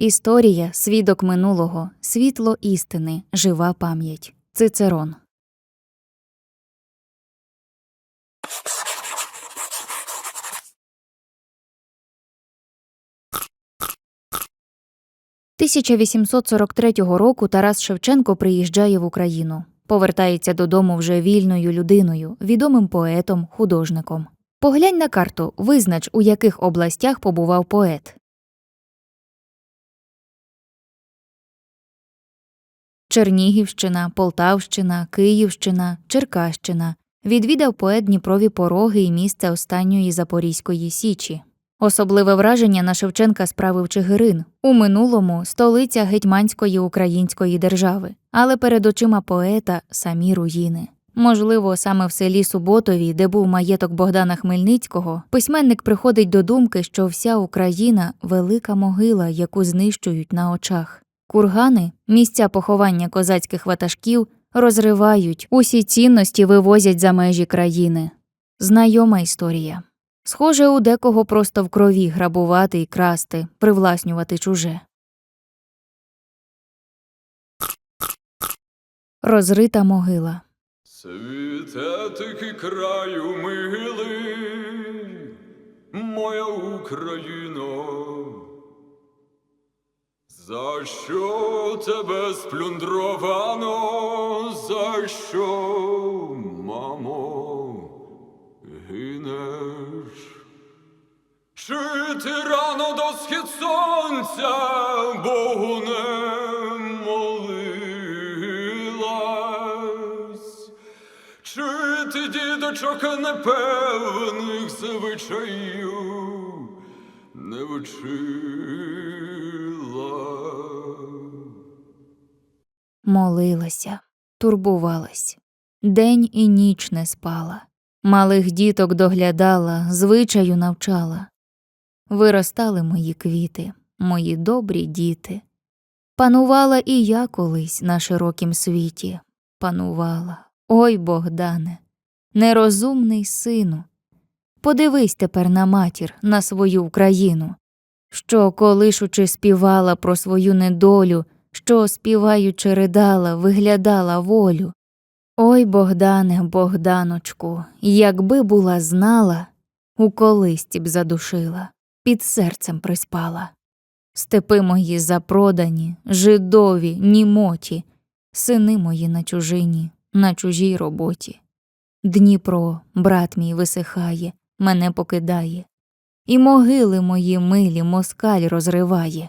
Історія свідок минулого, світло істини, жива пам'ять. Цицерон. «1843 року Тарас Шевченко приїжджає в Україну. Повертається додому вже вільною людиною, відомим поетом, художником. Поглянь на карту, визнач, у яких областях побував поет. Чернігівщина, Полтавщина, Київщина, Черкащина. Відвідав поет Дніпрові пороги і місце останньої Запорізької січі. Особливе враження на Шевченка справив Чигирин, у минулому столиця гетьманської української держави, але перед очима поета самі руїни. Можливо, саме в селі Суботові, де був маєток Богдана Хмельницького, письменник приходить до думки, що вся Україна велика могила, яку знищують на очах. Кургани, місця поховання козацьких ватажків, розривають, усі цінності вивозять за межі країни. Знайома історія. Схоже, у декого просто в крові грабувати і красти, привласнювати чуже. Розрита могила. Світе таки краю милий, моя Україно, за що тебе сплюндровано, за що, мамо, гинеш? Чи ти рано до схід сонця Богу не молилась? Чи ти дідочок непевних звичаїв не вчила? Молилася, турбувалась. День і ніч не спала. Малих діток доглядала, звичаю навчала. Виростали мої квіти, мої добрі діти. Панувала і я колись на широкім світі. Панувала. Ой, Богдане, нерозумний сину. Подивись тепер на матір, на свою Україну, що, колишучи, співала про свою недолю, що, співаючи, ридала, виглядала волю. Ой, Богдане, Богданочку, якби була знала, у колисті б задушила, під серцем приспала. Степи мої запродані, жидові, німоті, сини мої на чужині, на чужій роботі. Дніпро, брат мій висихає, мене покидає, і могили мої милі москаль розриває.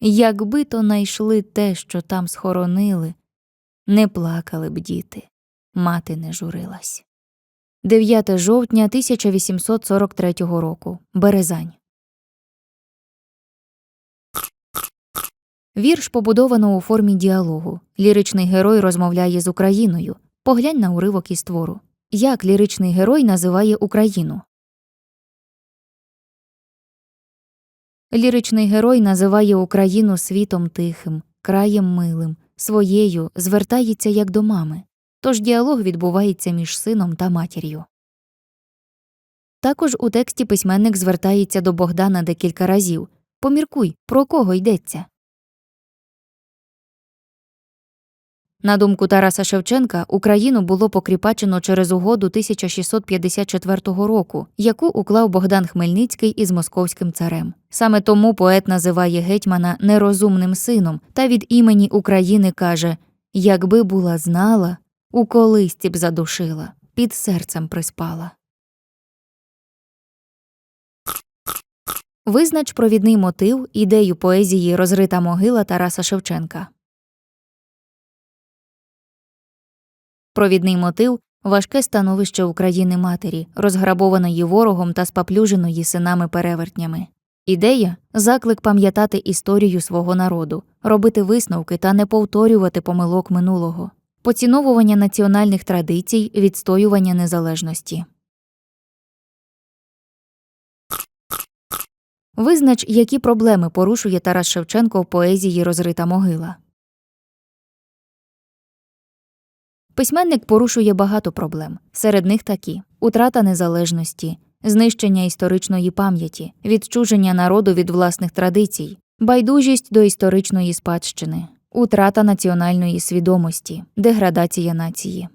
якби то найшли те, що там схоронили, не плакали б діти мати не журилась. 9 жовтня 1843 року. Березань. Вірш побудовано у формі діалогу. Ліричний герой розмовляє з Україною. Поглянь на уривок із твору. Як ліричний герой називає Україну? Ліричний герой називає Україну світом тихим, краєм милим, своєю звертається як до мами. Тож діалог відбувається між сином та матір'ю. Також у тексті письменник звертається до Богдана декілька разів. Поміркуй, про кого йдеться. На думку Тараса Шевченка, Україну було покріпачено через угоду 1654 року, яку уклав Богдан Хмельницький із московським царем. Саме тому поет називає гетьмана нерозумним сином та від імені України каже Якби була знала, у колисті б задушила, під серцем приспала. Визнач провідний мотив, ідею поезії Розрита могила Тараса Шевченка. Провідний мотив важке становище України матері, розграбованої ворогом та спаплюженої синами перевертнями. Ідея заклик пам'ятати історію свого народу, робити висновки та не повторювати помилок минулого, поціновування національних традицій, відстоювання незалежності. Визнач, які проблеми порушує Тарас Шевченко в поезії Розрита могила. Письменник порушує багато проблем. Серед них такі: утрата незалежності, знищення історичної пам'яті, відчуження народу від власних традицій, байдужість до історичної спадщини, утрата національної свідомості, деградація нації.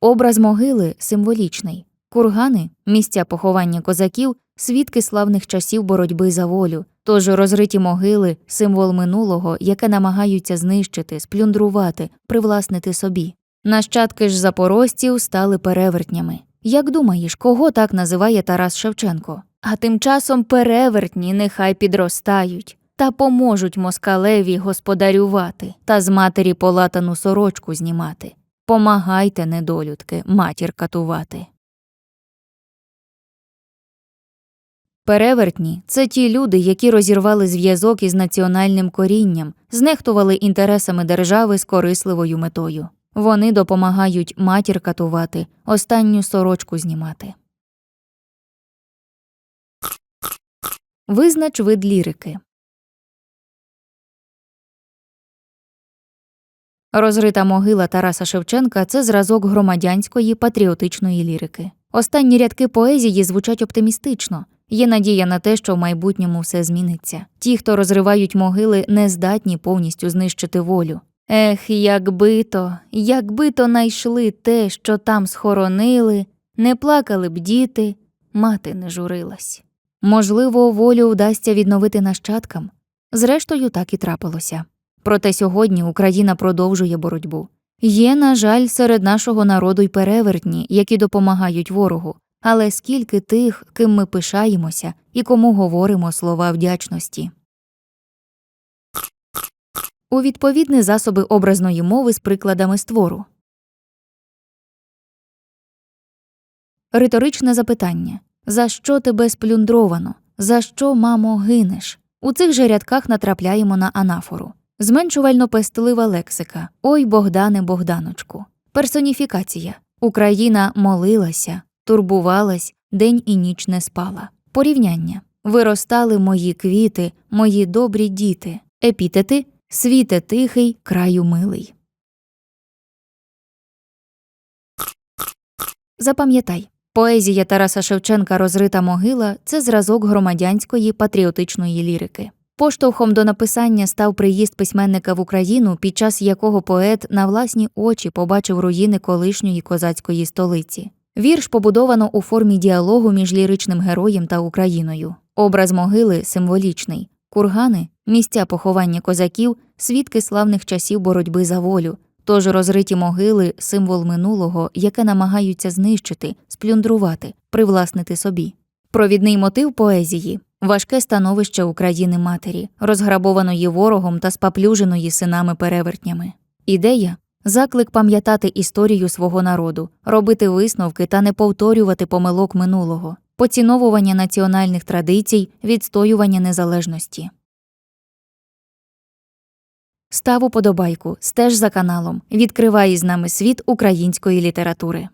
Образ могили символічний. Кургани місця поховання козаків, свідки славних часів боротьби за волю. Тож розриті могили символ минулого, яке намагаються знищити, сплюндрувати, привласнити собі. Нащадки ж запорожців стали перевертнями. Як думаєш, кого так називає Тарас Шевченко? А тим часом перевертні нехай підростають та поможуть москалеві господарювати та з матері полатану сорочку знімати. Помагайте, недолюдки, матір катувати. Перевертні це ті люди, які розірвали зв'язок із національним корінням, знехтували інтересами держави з корисливою метою. Вони допомагають матір катувати, останню сорочку знімати. Визнач вид лірики. Розрита могила Тараса Шевченка це зразок громадянської патріотичної лірики. Останні рядки поезії звучать оптимістично. Є надія на те, що в майбутньому все зміниться. Ті, хто розривають могили, не здатні повністю знищити волю. Ех, якби то, якби то найшли те, що там схоронили, не плакали б діти, мати не журилась. Можливо, волю вдасться відновити нащадкам. Зрештою, так і трапилося. Проте сьогодні Україна продовжує боротьбу. Є, на жаль, серед нашого народу й перевертні, які допомагають ворогу, але скільки тих, ким ми пишаємося і кому говоримо слова вдячності. У відповідні засоби образної мови з прикладами створу. Риторичне запитання За що тебе сплюндровано? За що, мамо, гинеш? У цих же рядках натрапляємо на анафору. Зменшувально пестлива лексика Ой Богдане Богданочку. Персоніфікація Україна молилася, турбувалась, день і ніч не спала. Порівняння Виростали мої квіти, мої добрі діти. Епітети Світе тихий, краю милий. Запам'ятай, поезія Тараса Шевченка Розрита могила це зразок громадянської патріотичної лірики. Поштовхом до написання став приїзд письменника в Україну, під час якого поет на власні очі побачив руїни колишньої козацької столиці. Вірш побудовано у формі діалогу між ліричним героєм та Україною. Образ могили символічний. Кургани місця поховання козаків, свідки славних часів боротьби за волю. Тож розриті могили символ минулого, яке намагаються знищити, сплюндрувати, привласнити собі. Провідний мотив поезії важке становище України матері, розграбованої ворогом та спаплюженої синами перевертнями. Ідея заклик пам'ятати історію свого народу, робити висновки та не повторювати помилок минулого, поціновування національних традицій, відстоювання незалежності. Став уподобайку, стеж за каналом, відкривай із нами світ української літератури.